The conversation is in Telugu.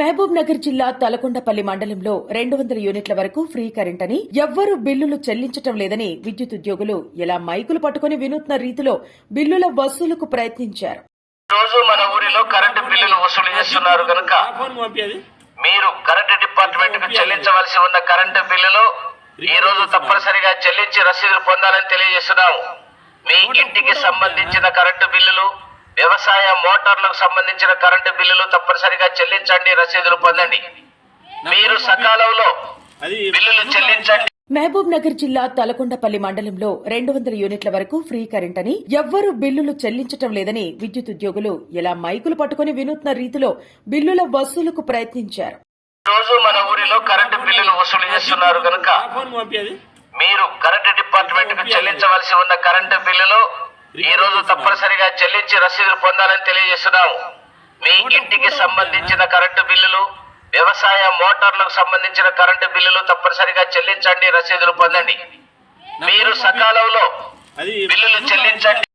మహబూబ్ నగర్ జిల్లా తలకొండపల్లి మండలంలో రెండు వందల యూనిట్ల వరకు ఫ్రీ కరెంట్ అని ఎవ్వరూ బిల్లులు చెల్లించటం లేదని విద్యుత్ ఉద్యోగులు ఇలా మైకులు పట్టుకుని వినూత్న రీతిలో బిల్లుల వసూలుకు ప్రయత్నించారు. రోజు మన ఊరిలో కరెంటు బిల్లులు వసూలు చేస్తున్నారు కనుక మీరు కరెంటు డిపార్ట్మెంట్కు చెల్లించవలసి ఉన్న కరెంటు బిల్లులు ఈ రోజు తప్పనిసరిగా చెల్లించి రసీదులు పొందాలని తెలియజేస్తున్నాము. మీ ఇంటికి సంబంధించిన కరెంటు బిల్లులు వ్యవసాయ మోటార్లకు సంబంధించిన కరెంటు బిల్లులు తప్పనిసరిగా చెల్లించండి రసీదులు పొందండి. మీరు సకాలంలో బిల్లులు చెల్లించండి. మహబూబ్ నగర్ జిల్లా తలకొండపల్లి మండలంలో రెండు వందల యూనిట్ల వరకు ఫ్రీ కరెంట్ అని ఎవ్వరూ బిల్లులు చెల్లించటం లేదని విద్యుత్ ఉద్యోగులు ఇలా మైకులు పట్టుకుని వినూత్న రీతిలో బిల్లుల వసూలుకు ప్రయత్నించారు. రోజు మన ఊరిలో కరెంటు బిల్లులు వసూలు చేస్తున్నారు కనుక మీరు కరెంటు డిపార్ట్మెంట్కు చెల్లించవలసి ఉన్న కరెంటు బిల్లులు ఈ రోజు తప్పనిసరిగా చెల్లించి రసీదులు పొందాలని తెలియజేస్తున్నాము. మీ ఇంటికి సంబంధించిన కరెంటు బిల్లులు వ్యవసాయ మోటార్లకు సంబంధించిన కరెంటు బిల్లులు తప్పనిసరిగా చెల్లించండి రసీదులు పొందండి. మీరు సకాలంలో బిల్లులు చెల్లించండి?